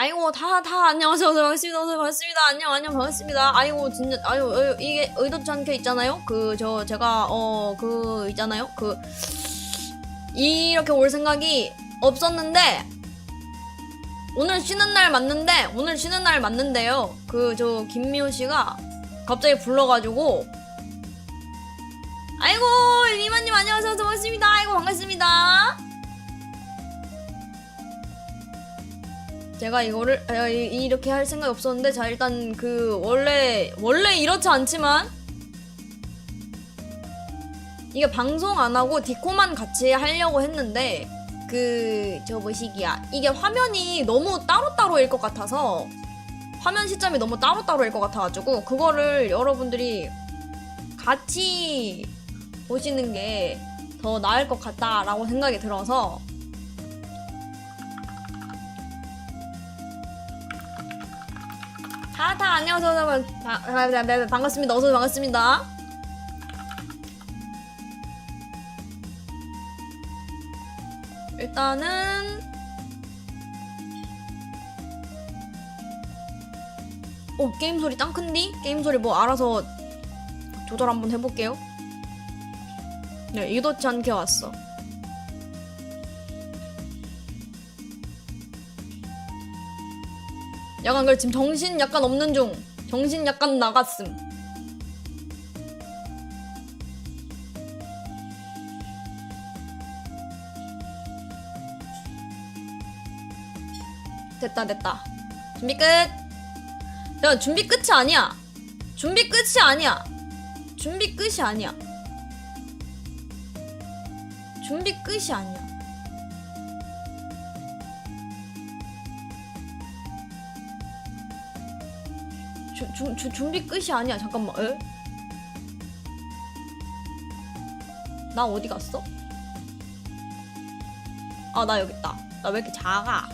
아이고 다 다 안녕하세요. 반갑습니다. 반갑습니다. 안녕 안녕. 반갑습니다. 아이고 진짜 아유 어, 이게 의도치 않게 있잖아요? 그 저 제가 어 그 있잖아요? 그 이렇게 올 생각이 없었는데 오늘 쉬는 날 맞는데 오늘 쉬는 날 맞는데요. 그 저 김미호 씨가 갑자기 불러가지고 아이고 이만님 안녕하세요. 반갑습니다. 아이고 반갑습니다 제가 이거를 아, 이- 이렇게 할 생각이 없었는데 자 일단 그 원래 원래 이렇지 않지만 이게 방송 안 하고 디코만 같이 하려고 했는데 그 저 뭐시기야. 이게 화면이 너무 따로따로일 것 같아서 화면 시점이 너무 따로따로일 것 같아가지고 그거를 여러분들이 같이 보시는 게 더 나을 것 같다라고 생각이 들어서 다, 다, 안녕하세요. 여러분. 바- 바- 바- 바- 반갑습니다. 어서 반갑습니다. 일단은, 오, 게임 소리 짱 큰디? 게임 소리 뭐 알아서 조절 한번 해볼게요. 네, 이도치 않게 왔어. 약간 그래 지금 정신 약간 없는 중. 정신 약간 나갔음. 됐다 됐다. 준비 끝. 야, 준비 끝이 아니야. 준비 끝이 아니야. 준비 끝이 아니야. 준비 끝이 아니야 주, 주, 주, 준비 끝이 아니야. 잠깐만. 에? 나 어디 갔어? 아, 나 여기 있다. 나 왜 이렇게 작아?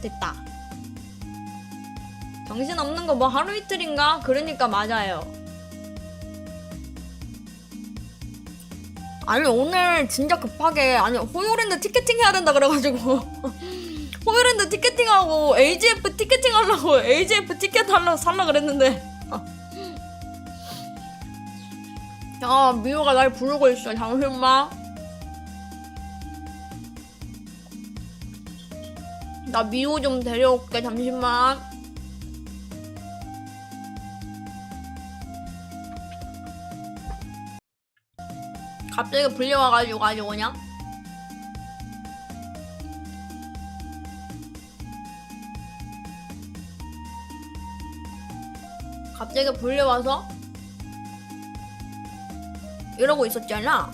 됐다. 정신 없는 거 뭐 하루 이틀인가? 그러니까 맞아요. 아니 오늘 진짜 급하게 아니 호요랜드 티켓팅 해야 된다 그래가지고 호요랜드 티켓팅하고 AGF 티켓팅 하려고 AGF 티켓 하려고 살라 그랬는데. 아. 미호가 날 부르고 있어 잠시만 나 미호 좀 데려올게 잠시만. 갑자기 불려와가지고 가지고 그냥 갑자기 불려와서 이러고 있었잖아.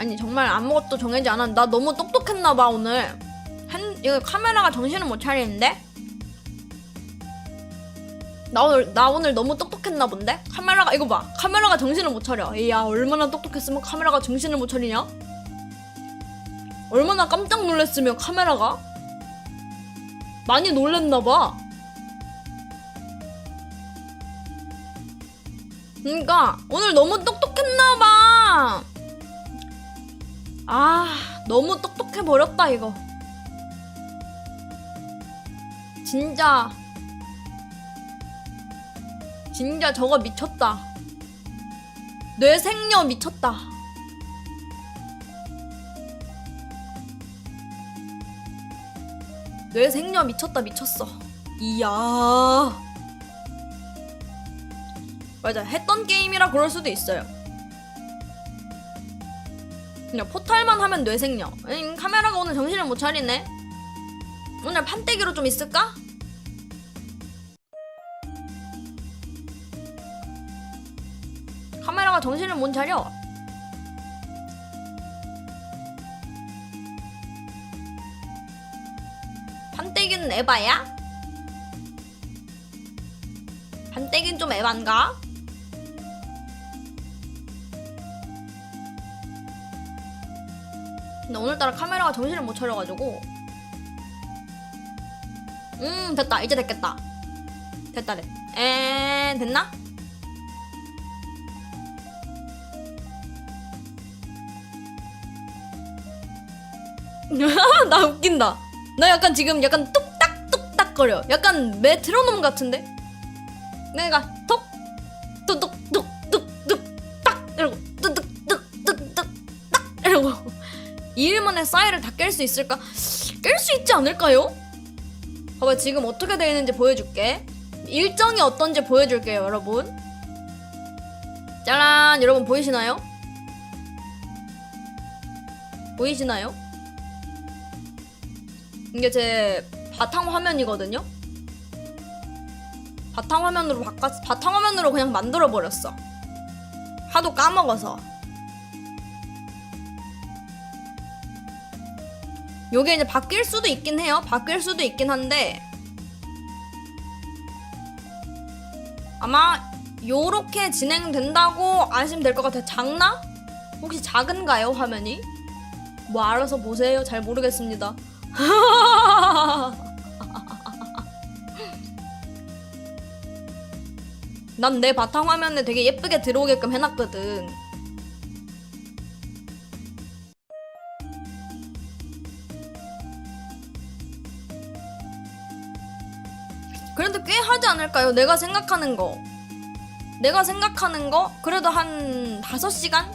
아니 정말 아무것도 정해지 않았. 나 너무 똑똑했나 봐 오늘. 한 이거 카메라가 정신을 못 차리는데? 나 오늘 나 오늘 너무 똑똑했나 본데? 카메라가 이거 봐. 카메라가 정신을 못 차려. 이야 얼마나 똑똑했으면 카메라가 정신을 못 차리냐? 얼마나 깜짝 놀랐으면 카메라가 많이 놀랬나봐. 그니까, 오늘 너무 똑똑했나봐. 아, 너무 똑똑해 버렸다, 이거. 진짜. 진짜 저거 미쳤다. 뇌생녀 미쳤다. 뇌생녀 미쳤다 미쳤어. 이야. 맞아 했던 게임이라 그럴 수도 있어요. 그냥 포탈만 하면 뇌생녀. 음, 카메라가 오늘 정신을 못 차리네. 오늘 판때기로 좀 있을까? 카메라가 정신을 못 차려. 에바야? 반대긴 좀 에반가? 근데 오늘따라 카메라가 정신을 못 차려가지고 음 됐다 이제 됐겠다 됐다래 에 됐나? 나 웃긴다. 나 약간 지금 약간 뚝 딱 뚝딱 거려. 약간 메트로놈 같은데? 내가 톡 뚝뚝 뚝뚝 뚝 딱 이러고 뚝뚝 뚝뚝 뚝 딱 이러고 이일 만에 싸이를 다 깰 수 있을까? 깰 수 있지 않을까요? 봐봐 지금 어떻게 되어 있는지 보여줄게. 일정이 어떤지 보여줄게요, 여러분. 짜란, 여러분 보이시나요? 보이시나요? 이게 제 바탕 화면이거든요. 바탕 화면으로 바꿔 바탕 화면으로 그냥 만들어 버렸어. 하도 까먹어서. 요게 이제 바뀔 수도 있긴 해요. 바뀔 수도 있긴 한데 아마 요렇게 진행된다고 아시면 될 것 같아요. 작나? 혹시 작은가요, 화면이? 뭐 알아서 보세요. 잘 모르겠습니다. 난 내 바탕 화면에 되게 예쁘게 들어오게끔 해놨거든. 그래도 꽤 하지 않을까요? 내가 생각하는 거. 내가 생각하는 거 그래도 한 5시간?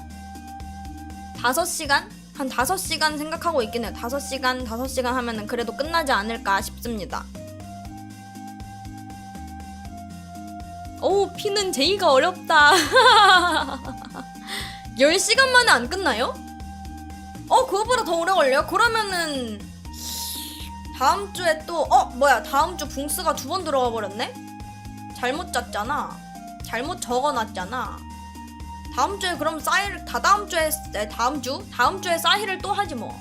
5시간? 한 5시간 생각하고 있긴 해요. 5시간, 5시간 하면은 그래도 끝나지 않을까 싶습니다. 오, 피는 제이가 어렵다. 10시간 만에 안 끝나요? 어, 그거보다 더 오래 걸려? 그러면은 다음 주에 또 어, 뭐야? 다음 주 붕스가 두 번 들어가 버렸네? 잘못 짰잖아. 잘못 적어 놨잖아. 다음 주에 그럼 사일 다 다음 주에 네, 다음 주 다음 주에 사일을 또 하지 뭐.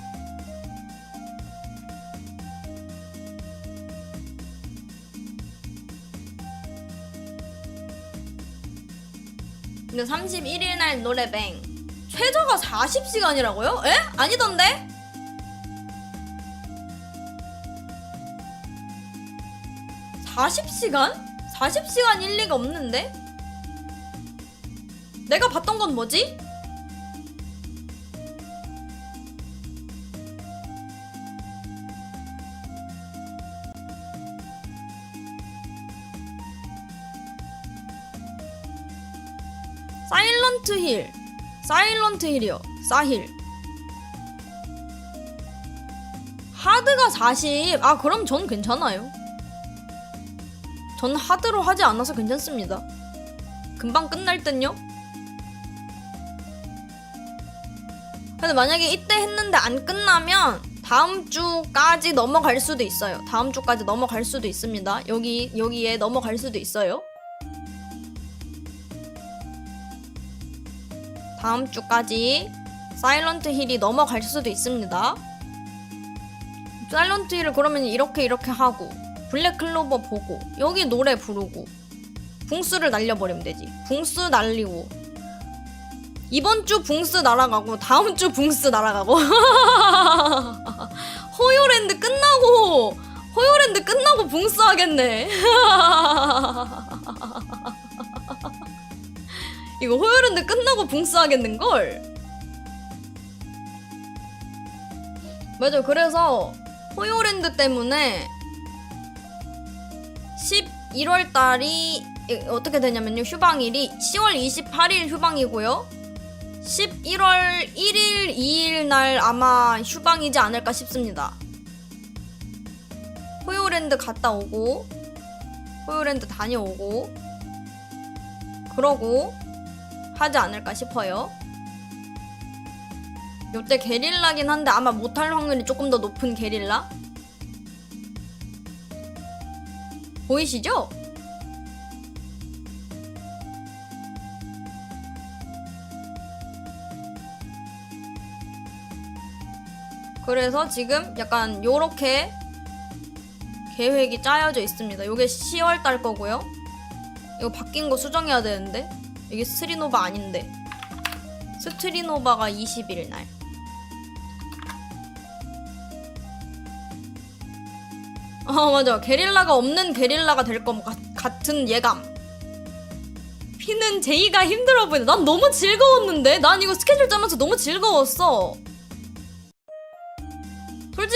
근데 31일 날 노래뱅 최저가 40시간이라고요? 에? 아니던데? (40시간) (40시간) 일 리가 없는데 내가 봤던 건 뭐지? 사일런트 힐 사일런트 힐이요 사힐 하드가 40. 아, 그럼 전 괜찮아요. 전 하드로 하지 않아서 괜찮습니다. 금방 끝날 땐요? 근데 만약에 이때 했는데 안 끝나면 다음 주까지 넘어갈 수도 있어요. 다음 주까지 넘어갈 수도 있습니다. 여기, 여기에 넘어갈 수도 있어요. 다음 주까지 사일런트 힐이 넘어갈 수도 있습니다. 사일런트 힐을 그러면 이렇게 이렇게 하고 블랙 클로버 보고 여기 노래 부르고 붕스를 날려버리면 되지. 붕스 날리고 이번 주 붕스 날아가고 다음 주 붕스 날아가고 호요랜드 끝나고 호요랜드 끝나고 붕스 하겠네. 이거 호요랜드 끝나고 붕스 하겠는 걸. 맞아. 그래서 호요랜드 때문에 11월 달이 어떻게 되냐면요. 휴방일이 10월 28일 휴방이고요. 11월 1일, 2일 날 아마 휴방이지 않을까 싶습니다. 호요랜드 갔다 오고, 호요랜드 다녀오고, 그러고 하지 않을까 싶어요. 요때 게릴라긴 한데 아마 못할 확률이 조금 더 높은 게릴라? 보이시죠? 그래서 지금 약간 요렇게 계획이 짜여져 있습니다. 요게 10월 달 거고요. 이거 바뀐 거 수정해야 되는데 이게 스트리노바 아닌데 스트리노바가 20일 날. 아 맞아 게릴라가 없는 게릴라가 될 것 같은 예감. 피는 제이가 힘들어 보이네. 난 너무 즐거웠는데 난 이거 스케줄 짜면서 너무 즐거웠어.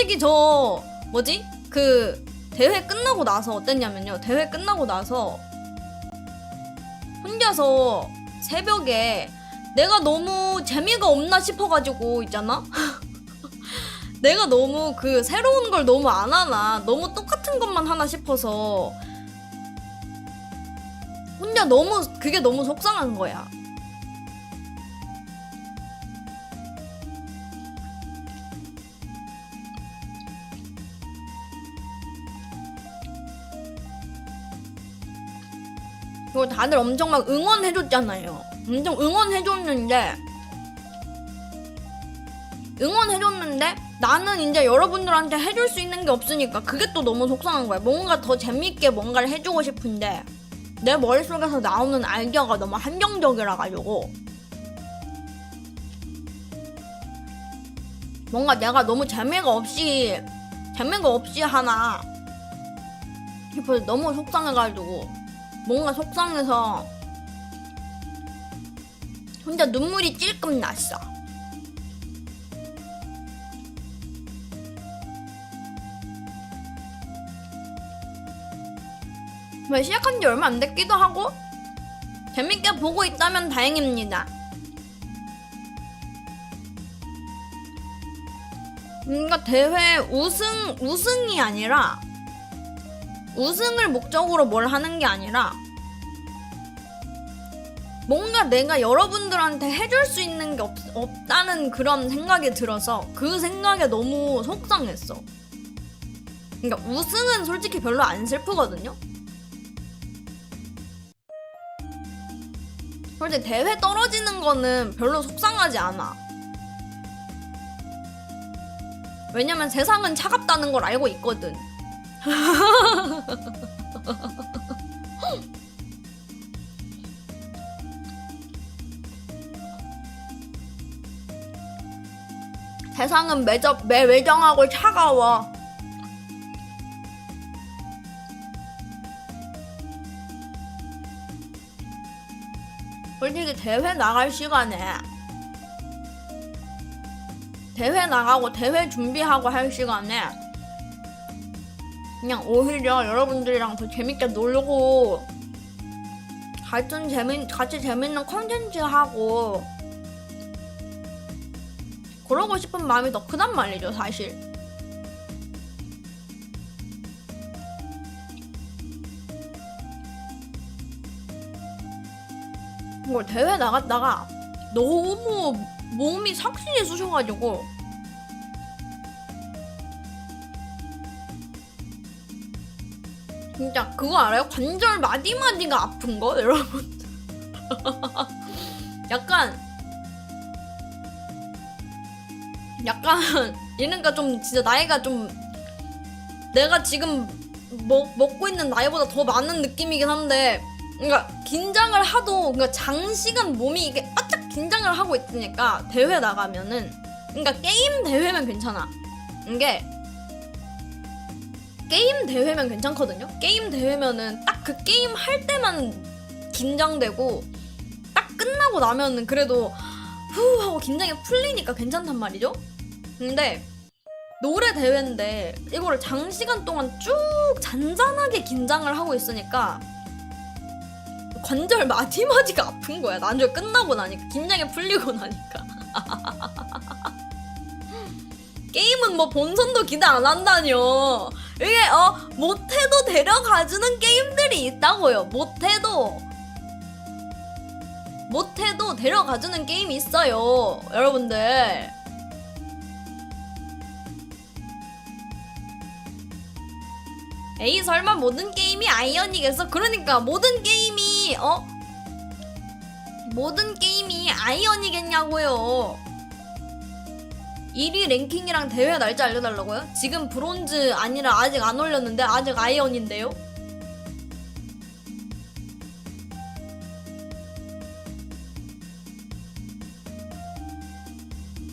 솔직히 저 뭐지? 그 대회 끝나고 나서 어땠냐면요. 대회 끝나고 나서 혼자서 새벽에 내가 너무 재미가 없나 싶어가지고 있잖아? 내가 너무 그 새로운 걸 너무 안 하나? 너무 똑같은 것만 하나 싶어서 혼자 너무 그게 너무 속상한 거야 그리고 다들 엄청 막 응원해줬잖아요. 엄청 응원해줬는데, 응원해줬는데, 나는 이제 여러분들한테 해줄 수 있는 게 없으니까 그게 또 너무 속상한 거야. 뭔가 더 재밌게 뭔가를 해주고 싶은데, 내 머릿속에서 나오는 아이디어가 너무 한정적이라 가지고, 뭔가 내가 너무 재미가 없이, 재미가 없이 하나, 싶어서 너무 속상해가지고, 뭔가 속상해서 혼자 눈물이 찔끔 났어. 왜 시작한 지 얼마 안 됐기도 하고 재밌게 보고 있다면 다행입니다. 뭔가 대회 우승 우승이 아니라 우승을 목적으로 뭘 하는 게 아니라 뭔가 내가 여러분들한테 해줄 수 있는 게 없, 없다는 그런 생각이 들어서 그 생각에 너무 속상했어. 그러니까 우승은 솔직히 별로 안 슬프거든요. 솔직히 대회 떨어지는 거는 별로 속상하지 않아. 왜냐면 세상은 차갑다는 걸 알고 있거든. 세상은 매저, 매 외정하고 차가워. 솔직히 대회 나갈 시간에 대회 나가고 대회 준비하고 할 시간에 그냥 오히려 여러분들이랑 더 재밌게 놀고 같은 재미 같이 재밌는 컨텐츠 하고 그러고 싶은 마음이 더 크단 말이죠 사실. 뭐 대회 나갔다가 너무 몸이 삭신이 쑤셔가지고 진짜 그거 알아요? 관절 마디마디가 아픈 거? 여러분. 약간 약간 얘네가 좀 진짜 나이가 좀 내가 지금 먹, 먹고 있는 나이보다 더 많은 느낌이긴 한데 그러니까 긴장을 하도 그러니까 장시간 몸이 이게 바짝 긴장을 하고 있으니까 대회 나가면은 그러니까 게임 대회면 괜찮아. 이게 게임 대회면 괜찮거든요. 게임 대회면은 딱 그 게임 할 때만 긴장되고 딱 끝나고 나면은 그래도 후 하고 긴장이 풀리니까 괜찮단 말이죠. 근데 노래 대회인데 이거를 장시간 동안 쭉 잔잔하게 긴장을 하고 있으니까 관절 마디마디가 아픈 거야. 나중에 끝나고 나니까 긴장이 풀리고 나니까. 게임은 뭐 본선도 기대 안 한다뇨. 이게 어 못해도 데려가주는 게임들이 있다고요. 못해도 못해도 데려가주는 게임이 있어요, 여러분들. 에이 설마 모든 게임이 아이언이겠어? 그러니까 모든 게임이 어 모든 게임이 아이언이겠냐고요. 1위 랭킹이랑 대회 날짜 알려달라고요? 지금 브론즈 아니라 아직 안 올렸는데 아직 아이언인데요?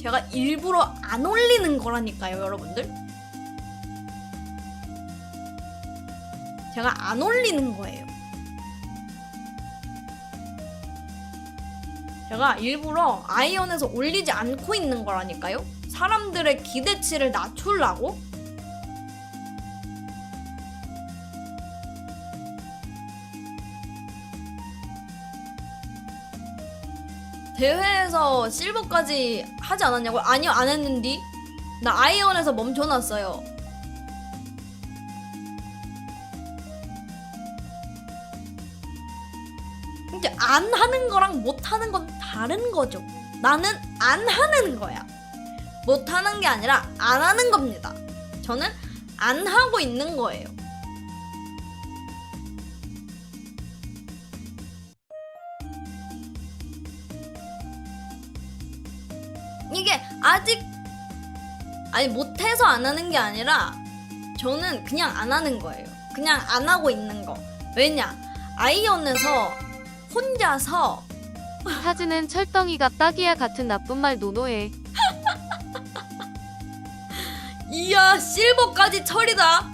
제가 일부러 안 올리는 거라니까요, 여러분들. 제가 안 올리는 거예요. 제가 일부러 아이언에서 올리지 않고 있는 거라니까요. 사람들의 기대치를 낮추려고? 대회에서 실버까지 하지 않았냐고요? 아니요, 안 했는디. 나 아이언에서 멈춰놨어요. 근데 안 하는 거랑 못 하는 건 다른 거죠. 나는 안 하는 거야. 못 하는 게 아니라 안 하는 겁니다. 저는 안 하고 있는 거예요. 이게 아직 아니 못해서 안 하는 게 아니라 저는 그냥 안 하는 거예요. 그냥 안 하고 있는 거. 왜냐? 아이언에서 혼자서 사즈는 철덩이가 딱이야 같은 나쁜 말 노노해. 이야 실버까지 철이다.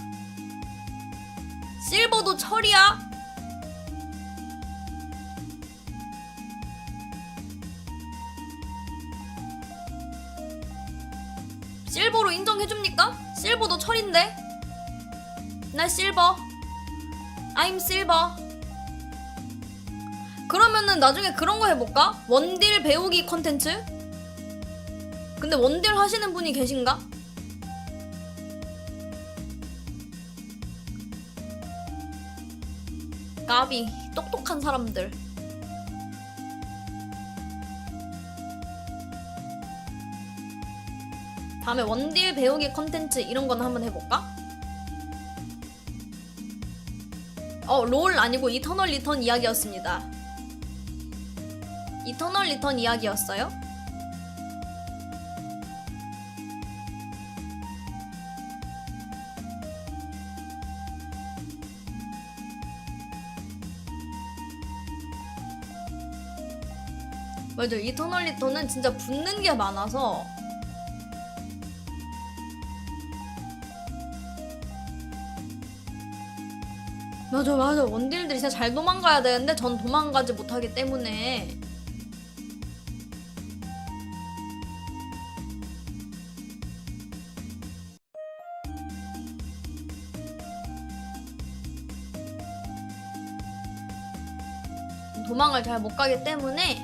실버도 철이야. 실버로 인정해줍니까? 실버도 철인데? 나 실버. I'm 실버. 그러면은 나중에 그런 거 해볼까? 원딜 배우기 컨텐츠? 근데 원딜 하시는 분이 계신가? 까비 똑똑한 사람들 다음에 원딜 배우기 컨텐츠 이런 건 한번 해볼까? 어, 롤 아니고 이터널 리턴 이야기였습니다. 이터널 리턴 이야기였어요? 맞아, 이터널 리턴은 진짜 붙는 게 많아서. 맞아 맞아. 원딜들이 진짜 잘 도망가야 되는데 전 도망가지 못하기 때문에. 도망을 잘 못 가기 때문에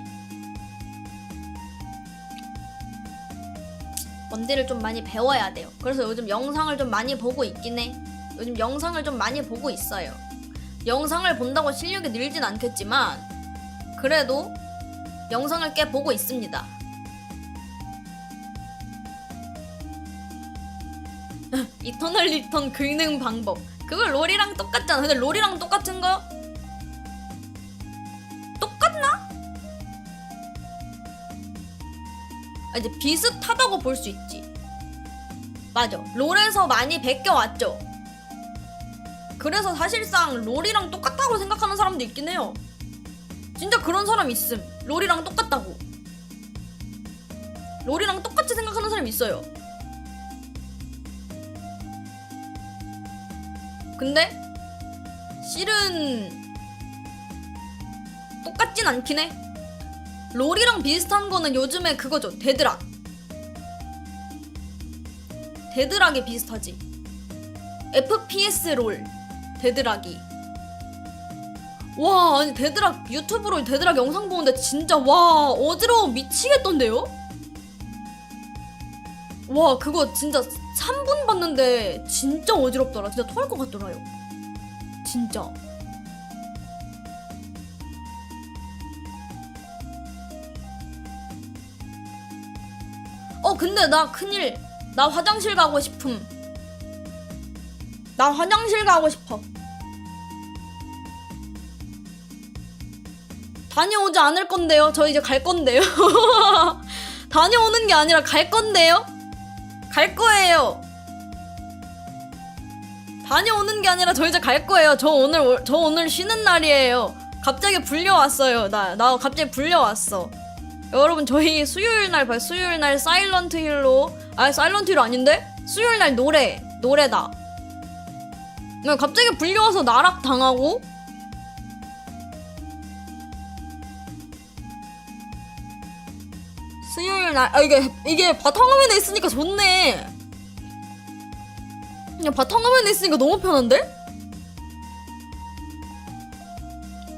원딜을 좀 많이 배워야 돼요. 그래서 요즘 영상을 좀 많이 보고 있긴 해. 요즘 영상을 좀 많이 보고 있어요. 영상을 본다고 실력이 늘진 않겠지만 그래도 영상을 꽤 보고 있습니다. 이터널 리턴 긁는 방법. 그거 롤이랑 똑같잖아. 근데 롤이랑 똑같은 거? 아, 이제 비슷하다고 볼 수 있지. 맞아. 롤에서 많이 베껴왔죠. 그래서 사실상 롤이랑 똑같다고 생각하는 사람도 있긴 해요. 진짜 그런 사람 있음. 롤이랑 똑같다고. 롤이랑 똑같이 생각하는 사람 있어요. 근데 실은 똑같진 않긴 해. 롤이랑 비슷한 거는 요즘에 그거죠. 데드락. 데드락이 비슷하지. FPS 롤. 데드락이. 와, 아니 데드락 유튜브로 데드락 영상 보는데 진짜 와 어지러워 미치겠던데요? 와 그거 진짜 3분 봤는데 진짜 어지럽더라. 진짜 토할 것 같더라요. 진짜. 근데 나 큰일. 나 화장실 가고 싶음. 나 화장실 가고 싶어. 다녀오지 않을 건데요. 저 이제 갈 건데요. 다녀오는 게 아니라 갈 건데요. 갈 거예요. 다녀오는 게 아니라 저 이제 갈 거예요. 저 오늘 월- 저 오늘 쉬는 날이에요. 갑자기 불려왔어요. 나 나 갑자기 불려왔어. 여러분 저희 수요일 날 봐요. 수요일 날 사일런트 힐로 아 사일런트 힐 아닌데? 수요일 날 노래 노래다. 네, 갑자기 불려와서 나락 당하고 수요일 날, 아, 이게, 이게 바탕화면에 있으니까 좋네. 그냥 바탕화면에 있으니까 너무 편한데?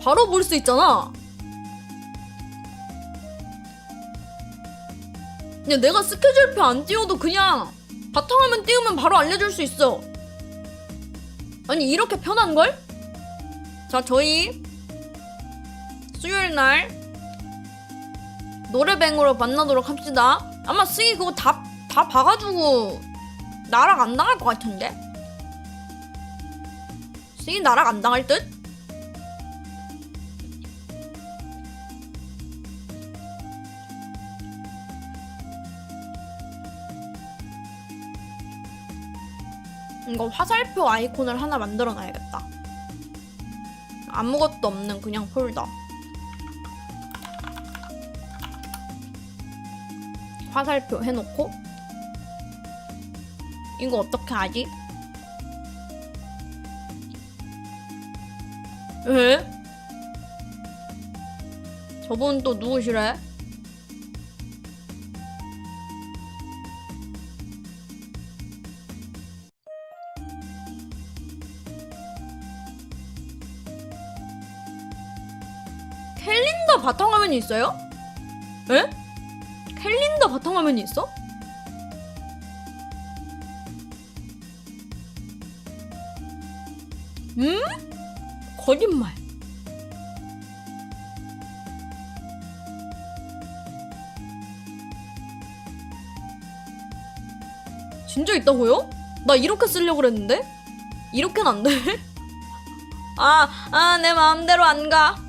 바로 볼 수 있잖아. 그냥 내가 스케줄표 안 띄워도 그냥 바탕화면 띄우면 바로 알려줄 수 있어. 아니, 이렇게 편한걸? 자, 저희 수요일 날 노래뱅으로 만나도록 합시다. 아마 쓰기 그거 다, 다 봐가지고 나락 안 당할 것 같은데? 쓰기 나락 안 당할 듯? 이거 화살표 아이콘을 하나 만들어 놔야겠다. 아무것도 없는 그냥 폴더. 화살표 해놓고 이거 어떻게 하지? 에? 저분 또 누구시래? 캘린더 바탕화면이 있어요? 에? 캘린더 바탕화면이 있어? 음? 거짓말. 진짜 있다고요? 나 이렇게 쓰려고 그랬는데? 이렇게는 안 돼? 아, 아, 내 마음대로 안 가.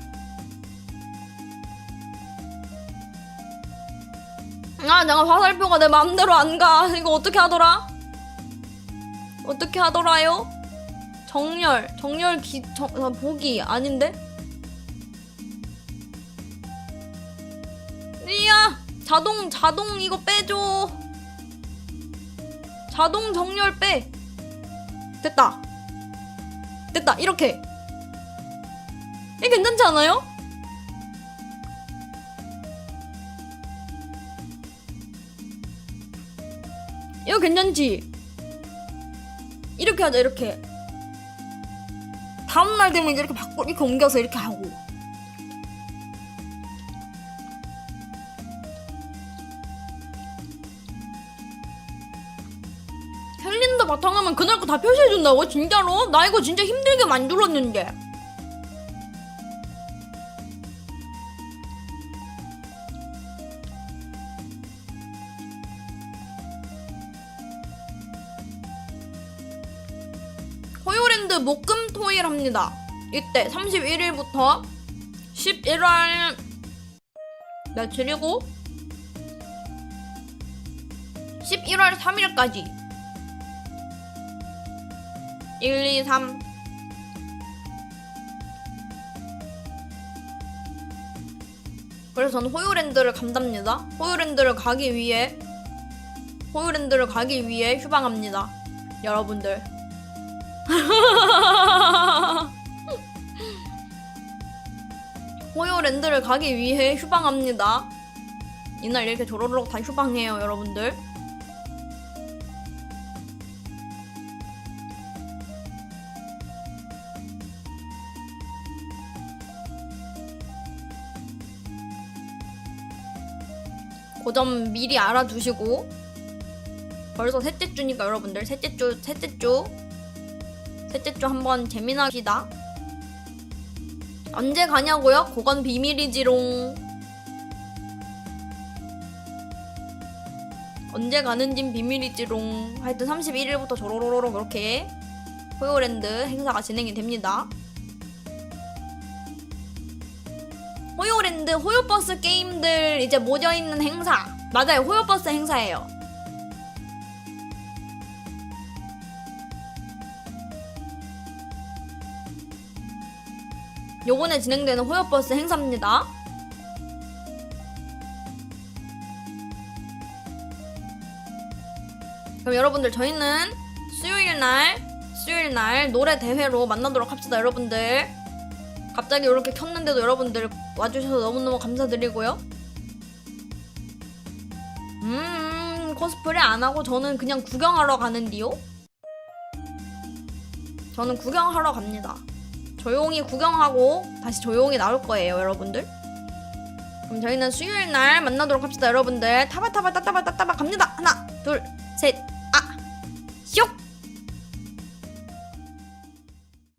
아, 내가 화살표가 내 마음대로 안 가. 이거 어떻게 하더라? 어떻게 하더라요? 정렬, 정렬 기, 정, 아, 보기 아닌데? 리야, 자동, 자동 이거 빼줘. 자동 정렬 빼. 됐다. 됐다. 이렇게. 이게 괜찮지 않아요? 이거 괜찮지? 이렇게 하자 이렇게 다음날 되면 이렇게 바꿔 이렇게 옮겨서 이렇게 하고 캘린더 바탕화면 그날 거 다 표시해준다고? 진짜로? 나 이거 진짜 힘들게 만들었는데 호요랜드 목금토일 합니다. 이때 31일부터 11월 며칠이고 11월 3일까지 1, 2, 3 그래서 저는 호요랜드를 간답니다. 호요랜드를 가기 위해 호요랜드를 가기 위해 휴방합니다. 여러분들 호요랜드를 가기 위해 휴방합니다. 이날 이렇게 조로록 다 휴방해요, 여러분들. 그점 미리 알아두시고 벌써 셋째 주니까 여러분들 셋째 주 셋째 주 셋째 주 한번 재미나기다. 언제 가냐고요? 그건 비밀이지롱. 언제 가는진 비밀이지롱. 하여튼 31일부터 조로로로로 그렇게 호요랜드 행사가 진행이 됩니다. 호요랜드 호요버스 게임들 이제 모여있는 행사. 맞아요. 호요버스 행사예요. 요번에 진행되는 호요버스 행사입니다. 그럼 여러분들 저희는 수요일 날 수요일 날 노래 대회로 만나도록 합시다 여러분들. 갑자기 이렇게 켰는데도 여러분들 와주셔서 너무너무 감사드리고요. 음 코스프레 안 하고 저는 그냥 구경하러 가는디요? 저는 구경하러 갑니다. 조용히 구경하고 다시 조용히 나올 거예요, 여러분들. 그럼 저희는 수요일 날 만나도록 합시다, 여러분들. 타바타바 따따바 따따바 갑니다. 하나, 둘, 셋,